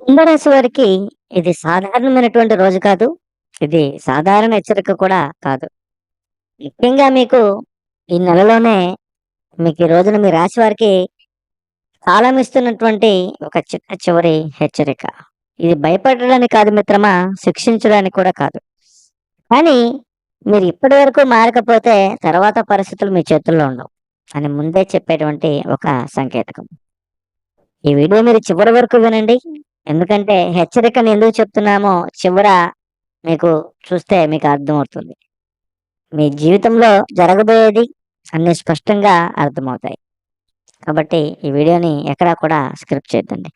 కుంభరాశి వారికి ఇది సాధారణమైనటువంటి రోజు కాదు. ఇది సాధారణ హెచ్చరిక కూడా కాదు. ముఖ్యంగా మీకు ఈ నెలలోనే మీకు ఈ రోజున మీ రాశి వారికి కాలం ఇస్తున్నటువంటి ఒక చిట్ట చివరి హెచ్చరిక. ఇది భయపడడానికి కాదు మిత్రమా, శిక్షించడానికి కూడా కాదు. కానీ మీరు ఇప్పటి వరకు మారకపోతే తర్వాత పరిస్థితులు మీ చేతుల్లో ఉండవు అని ముందే చెప్పేటువంటి ఒక సంకేతకం. ఈ వీడియో మీరు చివరి వరకు వినండి. ఎందుకంటే హెచ్చరికను ఎందుకు చెప్తున్నామో చివర మీకు చూస్తే మీకు అర్థమవుతుంది. మీ జీవితంలో జరగబోయేది అన్ని స్పష్టంగా అర్థమవుతాయి. కాబట్టి ఈ వీడియోని ఎక్కడా కూడా స్క్రిప్ట్ చేద్దండి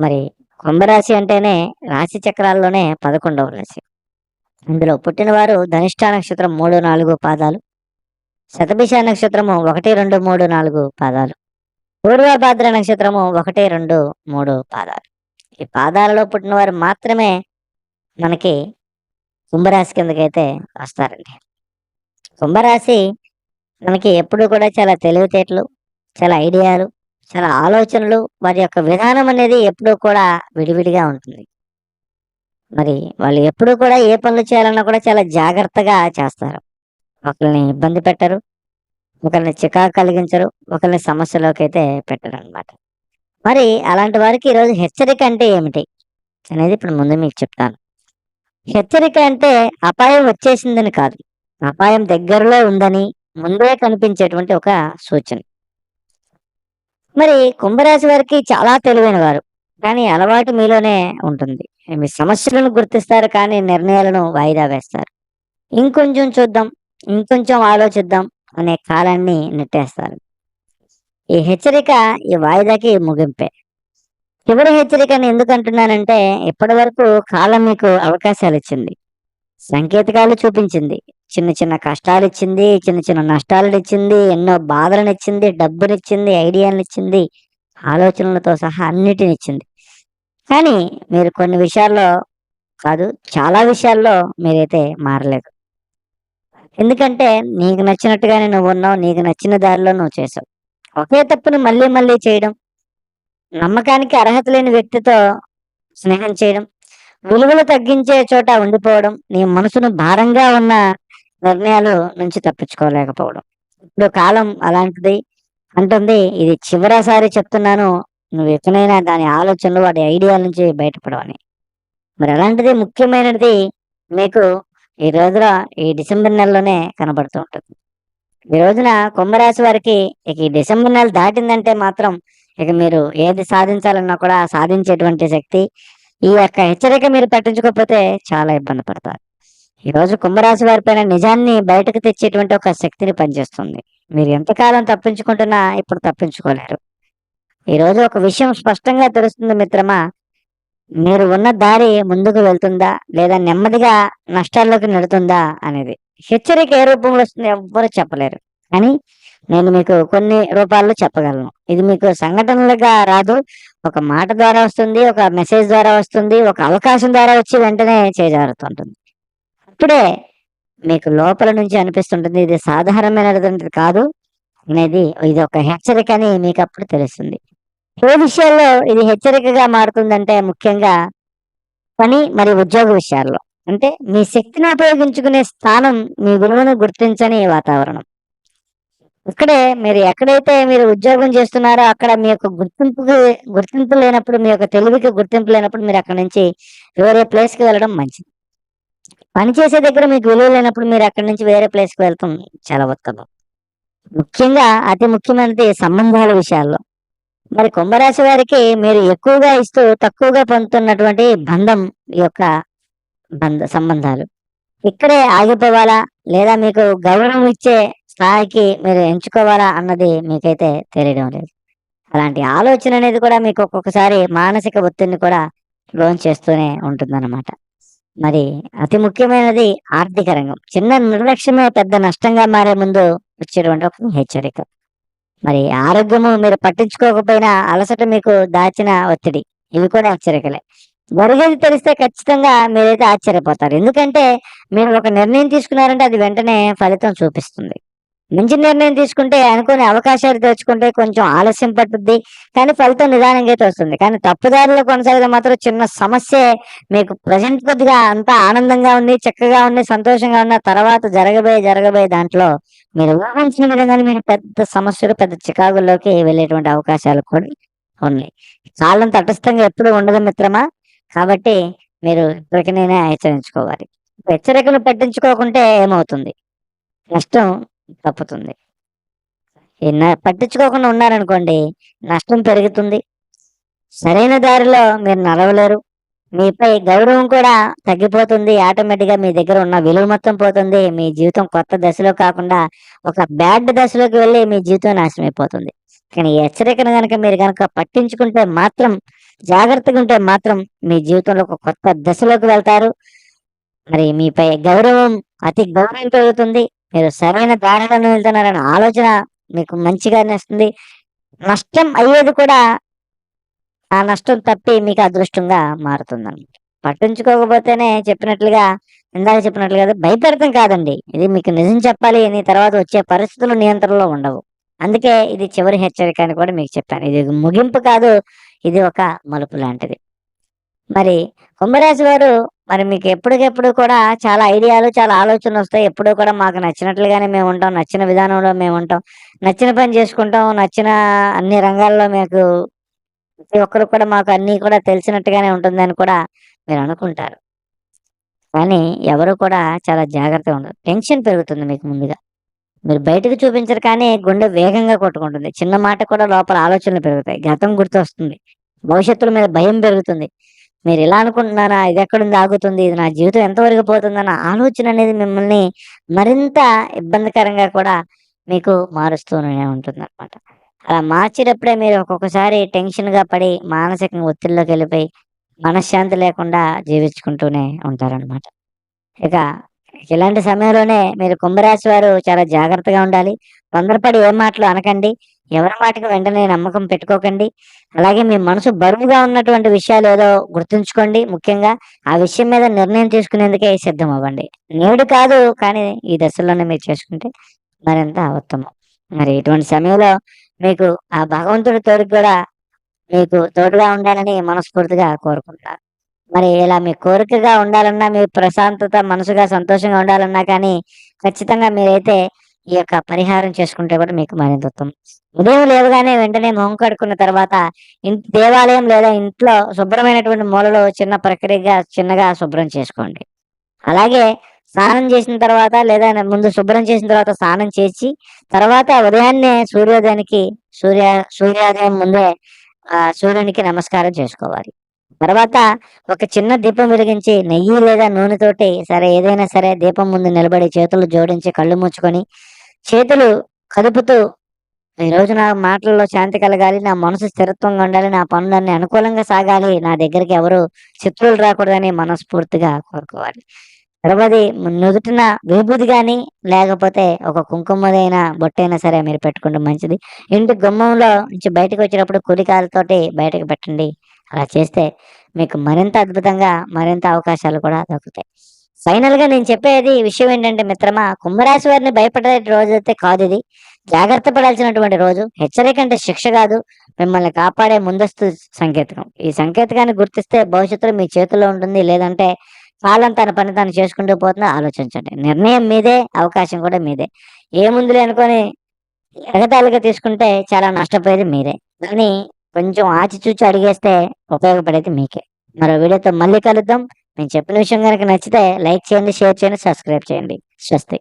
మరి కుంభరాశి అంటేనే రాశి చక్రాల్లోనే 11వ రాశి. ఇందులో పుట్టినవారు ధనిష్ట నక్షత్రం 3, 4 పాదాలు. శతభిష నక్షత్రము 1, 2, 3, 4 పాదాలు. పూర్వభాద్ర నక్షత్రము 1, 2, 3 పాదాలు. ఈ పాదాలలో పుట్టిన వారు మాత్రమే మనకి కుంభరాశి కిందకైతే వస్తారండి. కుంభరాశి మనకి ఎప్పుడూ కూడా చాలా తెలివితేటలు, చాలా ఐడియాలు, చాలా ఆలోచనలు వారి యొక్క విధానం అనేది ఎప్పుడూ కూడా విడివిడిగా ఉంటుంది. మరి వాళ్ళు ఎప్పుడు కూడా ఏ పనులు చేయాలన్నా కూడా చాలా జాగ్రత్తగా చేస్తారు. ఒకరిని ఇబ్బంది పెట్టరు. ఒకరిని చికాకు కలిగించరు. ఒకరిని సమస్యలోకి అయితే పెట్టరు అనమాట మరి అలాంటి వారికి ఈరోజు హెచ్చరిక అంటే ఏమిటి? అనేది ఇప్పుడు ముందు మీకు చెప్తాను. హెచ్చరిక అంటే అపాయం వచ్చేసిందని కాదు. అపాయం దగ్గరలో ఉందని ముందే కనిపించేటువంటి ఒక సూచన. మరి కుంభరాశి వారికి చాలా తెలివైన వారు. కానీ అలవాటు మీలోనే ఉంటుంది. మీ సమస్యలను గుర్తిస్తారు కానీ నిర్ణయాలను వాయిదా వేస్తారు. ఇంకొంచెం చూద్దాం, ఇంకొంచెం ఆలోచిద్దాం అనే కాలాన్ని నెట్టేస్తారు. ఈ హెచ్చరిక ఈ వాయిదాకి ముగింపే. చివరి హెచ్చరికని ఎందుకు అంటున్నానంటే ఇప్పటి వరకు కాలం మీకు అవకాశాలు ఇచ్చింది. సంకేతకాలు చూపించింది. చిన్న చిన్న కష్టాలు ఇచ్చింది. చిన్న చిన్న నష్టాలను ఇచ్చింది. ఎన్నో బాధలను ఇచ్చింది. డబ్బునిచ్చింది. ఐడియాలను ఇచ్చింది. ఆలోచనలతో సహా అన్నిటిని ఇచ్చింది. కానీ మీరు కొన్ని విషయాల్లో కాదు చాలా విషయాల్లో మీరైతే మారలేదు. ఎందుకంటే నీకు నచ్చినట్టుగానే నువ్వున్నావు. నీకు నచ్చిన దారిలో నువ్వు చేసావు. ఒకే తప్పును మళ్ళీ మళ్ళీ చేయడం. నమ్మకానికి అర్హత లేని వ్యక్తితో స్నేహం చేయడం. విలువలు తగ్గించే చోట ఉండిపోవడం. నీ మనసును భారంగా ఉన్న నిర్ణయాలు నుంచి తప్పించుకోలేకపోవడం. ఇప్పుడు కాలం అలాంటిది అంటుంది. ఇది చివరిసారి చెప్తున్నాను. నువ్వు ఎక్కడైనా దాని ఆలోచనలు వాటి ఐడియాల నుంచి బయటపడవని. మరి అలాంటిది ముఖ్యమైనది మీకు ఈ రోజున ఈ డిసెంబర్ నెలలోనే కనబడుతూ ఉంటుంది. ఈ రోజున కుంభరాశి వారికి ఇక ఈ డిసెంబర్ నెల దాటిందంటే మాత్రం ఇక మీరు ఏది సాధించాలన్నా కూడా సాధించేటువంటి శక్తి ఈ యొక్క హెచ్చరిక మీరు పట్టించుకోకపోతే చాలా ఇబ్బంది పడతారు. ఈరోజు కుంభరాశి వారిపైన నిజాన్ని బయటకు తెచ్చేటువంటి ఒక శక్తిని పనిచేస్తుంది. మీరు ఎంతకాలం తప్పించుకుంటున్నా ఇప్పుడు తప్పించుకోలేరు. ఈరోజు ఒక విషయం స్పష్టంగా తెలుస్తుంది మిత్రమా. మీరు ఉన్న దారి ముందుకు వెళ్తుందా? లేదా నెమ్మదిగా నష్టాల్లోకి నెడుతుందా అనేది. హెచ్చరిక ఏ రూపంలో వస్తుందో ఎవ్వరు చెప్పలేరు. కానీ నేను మీకు కొన్ని రూపాల్లో చెప్పగలను. ఇది మీకు సంఘటనలుగా రాదు. ఒక మాట ద్వారా వస్తుంది. ఒక మెసేజ్ ద్వారా వస్తుంది. ఒక అవకాశం ద్వారా వచ్చి వెంటనే చేజారుతుంటుంది. అప్పుడే మీకు లోపల నుంచి అనిపిస్తుంటుంది. ఇది సాధారణమైనటువంటిది కాదు. అనేది ఇది ఒక హెచ్చరిక అని మీకు అప్పుడు తెలుస్తుంది. ఏ విషయాల్లో ఇది హెచ్చరికగా మారుతుందంటే ముఖ్యంగా పని మరియు ఉద్యోగ విషయాల్లో. అంటే మీ శక్తిని ఉపయోగించుకునే స్థానం మీ విలువను గుర్తించని వాతావరణం. ఇక్కడే మీరు ఎక్కడైతే మీరు ఉద్యోగం చేస్తున్నారో అక్కడ మీ యొక్క గుర్తింపుకి గుర్తింపు లేనప్పుడు మీ యొక్క తెలివికి గుర్తింపు లేనప్పుడు మీరు అక్కడ నుంచి వేరే ప్లేస్‌కి వెళ్ళడం మంచిది. పని చేసే దగ్గర మీకు విలువ లేనప్పుడు మీరు అక్కడి నుంచి వేరే ప్లేస్‌కి వెళ్తాం చాలా ఉత్తమం. ముఖ్యంగా అతి ముఖ్యమైనది సంబంధాల విషయాల్లో. మరి కుంభరాశి వారికి మీరు ఎక్కువగా ఇస్తూ తక్కువగా పొందుతున్నటువంటి బంధం యొక్క బంధ సంబంధాలు. ఇక్కడే ఆగిపోవాలా? లేదా మీకు గౌరవం ఇచ్చే స్థాయికి మీరు ఎంచుకోవాలా అన్నది మీకైతే తెలియడం లేదు. అలాంటి ఆలోచన అనేది కూడా మీకు ఒక్కొక్కసారి మానసిక ఒత్తిడిని కూడా లోన్ చేస్తూనే ఉంటుందన్నమాట. మరి అతి ముఖ్యమైనది ఆర్థిక రంగం. చిన్న నిర్లక్ష్యమే పెద్ద నష్టంగా మారే ముందు వచ్చేటువంటి ఒక హెచ్చరిక. మరి ఆరోగ్యము మీరు పట్టించుకోకపోయినా అలసట మీకు దాచిన ఒత్తిడి. ఇవి కూడా హెచ్చరికలే. జరిగేది తెలిస్తే ఖచ్చితంగా మీరైతే ఆశ్చర్యపోతారు. ఎందుకంటే మీరు ఒక నిర్ణయం తీసుకున్నారంటే అది వెంటనే ఫలితం చూపిస్తుంది. మంచి నిర్ణయం తీసుకుంటే అనుకోని అవకాశాలు తెచ్చుకుంటే కొంచెం ఆలస్యం పట్టుద్ది కానీ ఫలితం నిదానంగా అయితే వస్తుంది. కానీ తప్పుదారిలో కొనసాగితే మాత్రం చిన్న సమస్యే మీకు ప్రజెంట్ కొద్దిగా అంతా ఆనందంగా ఉంది చక్కగా ఉంది సంతోషంగా ఉన్న తర్వాత జరగబోయే జరగబోయే దాంట్లో మీరు ఊహించిన విధంగానే మీరు పెద్ద సమస్యలు పెద్ద చికాకుల్లోకి వెళ్ళేటువంటి అవకాశాలు కూడా ఉన్నాయి. కాలం తటస్థంగా ఎప్పుడు ఉండదు మిత్రమా? కాబట్టి మీరు ఇప్పటికైనా హెచ్చరించుకోవాలి. హెచ్చరికలు పట్టించుకోకుంటే ఏమవుతుంది? నష్టం తప్పుతుంది. పట్టించుకోకుండా ఉన్నారనుకోండి నష్టం పెరుగుతుంది. సరైన దారిలో మీరు నడవలేరు. మీపై గౌరవం కూడా తగ్గిపోతుంది. ఆటోమేటిక్గా మీ దగ్గర ఉన్న విలువ మొత్తం పోతుంది. మీ జీవితం కొత్త దశలో కాకుండా ఒక బ్యాడ్ దశలోకి వెళ్ళి మీ జీవితం నాశనం అయిపోతుంది. కానీ హెచ్చరికను కనుక మీరు కనుక పట్టించుకుంటే మాత్రం జాగ్రత్తగా ఉంటే మాత్రం మీ జీవితంలో ఒక కొత్త దశలోకి వెళ్తారు. మరి మీపై గౌరవం అతి గౌరవం పెరుగుతుంది మీరు సరైన దారిలో వెళ్తున్నారనే ఆలోచన మీకు మంచిగానే వస్తుంది నష్టం అయ్యేది కూడా ఆ నష్టం తప్పి మీకు అదృష్టంగా మారుతుందన్నమాట. పట్టించుకోకపోతేనే చెప్పినట్లుగా ఇందాక చెప్పినట్లుగా అది భయపెడతాం కాదండి. ఇది మీకు నిజం చెప్పాలి అని తర్వాత వచ్చే పరిస్థితులు నియంత్రణలో ఉండవు. అందుకే ఇది చివరి హెచ్చరిక అని కూడా మీకు చెప్పాను. ఇది ముగింపు కాదు ఇది ఒక మలుపు లాంటిది. మరి కుంభరాశి వారు మరి మీకు ఎప్పటికెప్పుడు కూడా చాలా ఐడియాలు చాలా ఆలోచనలు వస్తాయి. ఎప్పుడూ కూడా మాకు నచ్చినట్లుగానే మేము ఉంటాం. నచ్చిన విధానంలో మేము ఉంటాం. నచ్చిన పని చేసుకుంటాం. నచ్చిన అన్ని రంగాల్లో మీకు ప్రతి ఒక్కరు కూడా మాకు అన్ని కూడా తెలిసినట్టుగానే ఉంటుందని కూడా మీరు అనుకుంటారు. కానీ ఎవరు కూడా చాలా జాగ్రత్తగా ఉండరు. టెన్షన్ పెరుగుతుంది మీకు ముందుగా. మీరు బయటకు చూపించరు కానీ గుండె వేగంగా కొట్టుకుంటుంది. చిన్న మాట కూడా లోపల ఆలోచనలు పెరుగుతాయి. గతం గుర్తొస్తుంది. భవిష్యత్తుల మీద భయం పెరుగుతుంది. మీరు ఇలా అనుకుంటున్నారా? ఇది ఎక్కడుంది? ఆగుతుంది. ఇది నా జీవితం ఎంతవరకు పోతుందన్న ఆలోచన అనేది మిమ్మల్ని మరింత ఇబ్బందికరంగా కూడా మీకు మారుస్తూనే ఉంటుంది అనమాట అలా మార్చేటప్పుడే మీరు ఒక్కొక్కసారి టెన్షన్గా పడి మానసికంగా ఒత్తిడిలోకి వెళ్ళిపోయి మనశ్శాంతి లేకుండా జీవించుకుంటూనే ఉంటారన్నమాట. ఇక ఇలాంటి సమయంలోనే మీరు కుంభరాశి వారు చాలా జాగ్రత్తగా ఉండాలి. తొందరపడి ఏ మాటలు అనకండి. ఎవరి మాటకు వెంటనే నమ్మకం పెట్టుకోకండి. అలాగే మీ మనసు బరువుగా ఉన్నటువంటి విషయాలు ఏదో గుర్తుంచుకోండి. ముఖ్యంగా ఆ విషయం మీద నిర్ణయం తీసుకునేందుకే సిద్ధం అవ్వండి నేడు కాదు కానీ ఈ దశలోనే మీరు చేసుకుంటే మరింత ఉత్తమం. మరి ఇటువంటి సమయంలో మీకు ఆ భగవంతుడి తోడు కూడా మీకు తోడుగా ఉండాలని మనస్ఫూర్తిగా కోరుకుంటున్నాను. మరి ఇలా మీ కోరికగా ఉండాలన్నా మీ ప్రశాంతత మనసుగా సంతోషంగా ఉండాలన్నా కానీ ఖచ్చితంగా మీరైతే ఈ యొక్క పరిహారం చేసుకుంటే కూడా మీకు మరింత ఉత్తమం ఉదయం లేవగానే వెంటనే మొహం కడుక్కున్న తర్వాత దేవాలయం లేదా ఇంట్లో శుభ్రమైనటువంటి మూలలో చిన్న ప్రక్రియగా చిన్నగా శుభ్రం చేసుకోండి. అలాగే స్నానం చేసిన తర్వాత లేదా ముందు శుభ్రం చేసిన తర్వాత స్నానం చేసి తర్వాత ఉదయాన్నే సూర్యోదయానికి సూర్య సూర్యోదయం ముందే ఆ సూర్యునికి నమస్కారం చేసుకోవాలి. తర్వాత ఒక చిన్న దీపం వెలిగించి నెయ్యి లేదా నూనెతోటి సరే ఏదైనా సరే దీపం ముందు నిలబడి చేతులు జోడించి కళ్ళు ముంచుకొని చేతులు కదుపుతూ ఈ రోజు నా మాటల్లో శాంతి కలగాలి నా మనసు స్థిరత్వంగా ఉండాలి నా పనులన్నీ అనుకూలంగా సాగాలి నా దగ్గరికి ఎవరు శత్రువులు రాకూడదని మనస్ఫూర్తిగా కోరుకోవాలి. తర్వాత నుదుటిన విభూతి కానీ లేకపోతే ఒక కుంకుమదైన బొట్టైనా సరే మీరు పెట్టుకుంటే మంచిది. ఇంటి గుమ్మంలో నుంచి బయటకు వచ్చినప్పుడు కులికాలతోటి బయటకు పెట్టండి. అలా చేస్తే మీకు మరింత అద్భుతంగా మరింత అవకాశాలు కూడా దొరుకుతాయి ఫైనల్గా నేను చెప్పేది విషయం ఏంటంటే మిత్రమా కుంభరాశి వారిని భయపడే రోజు అయితే కాదు ఇది. జాగ్రత్త పడాల్సినటువంటి రోజు. హెచ్చరిక అంటే శిక్ష కాదు. మిమ్మల్ని కాపాడే ముందస్తు సంకేతకం. ఈ సంకేతకాన్ని గుర్తిస్తే భవిష్యత్తులో మీ చేతిలో ఉంటుంది. లేదంటే కాలం తన పని తాను చేసుకుంటూ పోతుందో ఆలోచించండి. నిర్ణయం మీదే అవకాశం కూడా మీదే. ఏముంది అనుకొని ఎగతాళిగా తీసుకుంటే చాలా నష్టపోయేది మీరే. కానీ కొంచెం ఆచిచూచి అడిగేస్తే ఉపయోగపడేది మీకే. మరో వీడియోతో మళ్ళీ కలుద్దాం. నేను చెప్పిన విషయం కనుక నచ్చితే లైక్ చేయండి షేర్ చేయండి సబ్స్క్రైబ్ చేయండి. స్వస్తి.